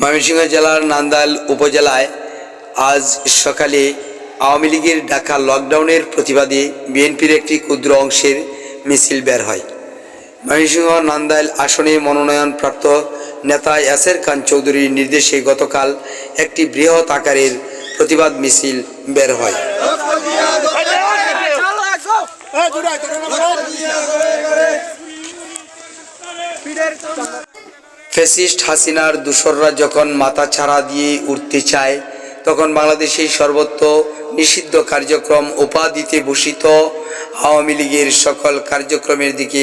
ময়মনসিংহ জেলার নান্দাইল উপজেলায় আজ সকালে আওয়ামী লীগের ডাকা লকডাউনের প্রতিবাদে বিএনপির একটি ক্ষুদ্র অংশের মিছিল বের হয়। ময়মনসিংহ নান্দাইল আসনে মনোনয়নপ্রাপ্ত নেতা ইয়াসের খান চৌধুরীর নির্দেশে গতকাল একটি বৃহৎ আকারের প্রতিবাদ মিছিল বের হয়। ফেসিস্ট হাসিনার দূসররা যখন মাথা ছাড়া দিয়ে উঠতে চায়, তখন বাংলাদেশের সর্বত্র নিষিদ্ধ কার্যক্রম উপাধিতে ভূষিত আওয়ামী লীগের সকল কার্যক্রমের দিকে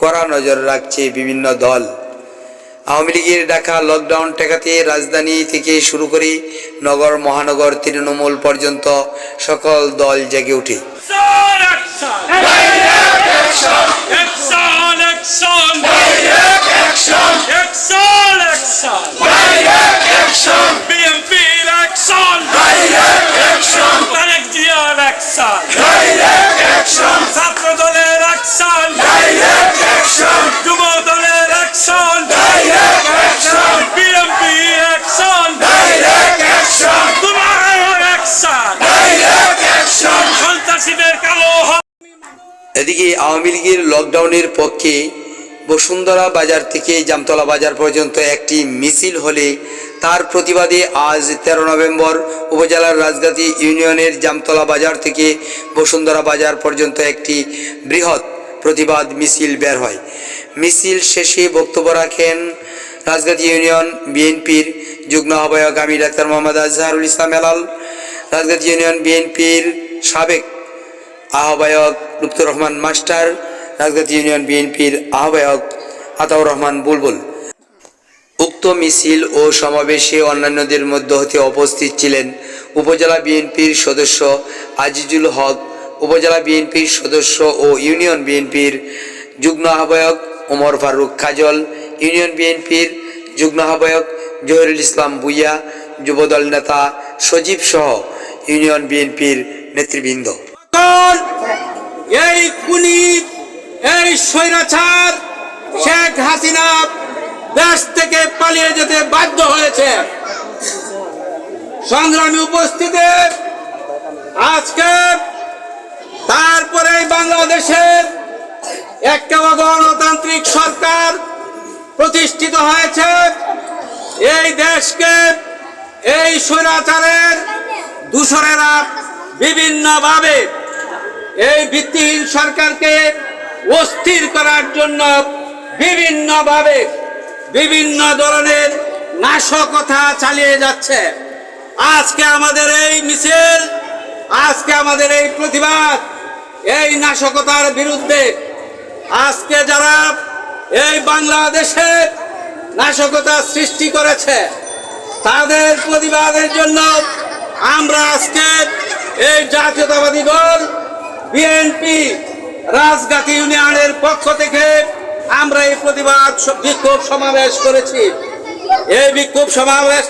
কড়া নজর রাখছে বিভিন্ন দল। আওয়ামী লীগের ডাকা লকডাউন ঠেকাতে রাজধানী থেকে শুরু করে নগর, মহানগর, তৃণমূল পর্যন্ত সকল দল জেগে ওঠে। এদিকে আওয়ামী লীগের লকডাউনের পক্ষে বসুন্ধরা বাজার থেকে জামতলা বাজার পর্যন্ত একটি মিছিল হলে তার প্রতিবাদে আজ তেরো নভেম্বর উপজেলার রাজগাতি ইউনিয়নের জামতলা বাজার থেকে বসুন্ধরা বাজার পর্যন্ত একটি বৃহৎ প্রতিবাদ মিছিল বের হয়। মিছিল শেষে বক্তব্য রাখেন রাজগাতি ইউনিয়ন বিএনপির যুগ্ম আহ্বায়ক আমি ডাক্তার মোহাম্মদ আজহারুল ইসলাম হেলাল, রাজগাতি ইউনিয়ন বিএনপির সাবেক আহ্বায়ক লুপ্তুর রহমান মাস্টার, রাজগাতি ইউনিয়ন বিএনপির আহ্বায়ক আতাউর রহমান বুলবুল। উক্ত মিছিল ও সমাবেশে অন্যান্যদের মধ্য হতে উপস্থিত ছিলেন উপজেলা বিএনপির সদস্য আজিজুল হক, উপজেলা বিএনপির সদস্য ও ইউনিয়ন বিএনপির যুগ্ম আহ্বায়ক ওমর ফারুক কাজল, ইউনিয়ন বিএনপির যুগ্ম আহ্বায়ক জহিরুল ইসলাম ভুইয়া, যুবদল নেতা সজীব সহ ইউনিয়ন বিএনপির নেতৃবৃন্দ। এই খুনি এই স্বৈরাচার শেখ হাসিনা দেশ থেকে পালিয়ে যেতে বাধ্য হয়েছে। সংগ্রামী উপস্থিতি, আজকে তারপরে বাংলাদেশের একটা গণতান্ত্রিক সরকার প্রতিষ্ঠিত হয়েছে। এই দেশকে এই স্বৈরাচারের দূষরেরা বিভিন্নভাবে এই ভিত্তিহীন সরকারকে অস্থির করার জন্য বিভিন্নভাবে বিভিন্ন ধরনের নাশকতা চালিয়ে যাচ্ছে। আজকে আমাদের এই মিছিল, আজকে আমাদের এই প্রতিবাদ, এই নাশকতার বিরুদ্ধে আজকে যারা এই বাংলাদেশে নাশকতা সৃষ্টি করেছে, তাদের প্রতিবাদের জন্য আমরা আজকে এই জাতীয়তাবাদী দল বিএনপি রাজগাতি ইউনিয়নের পক্ষ থেকে আমরা এই প্রতিবাদ বিক্ষোভ সমাবেশ করেছি। এই বিক্ষোভ সমাবেশ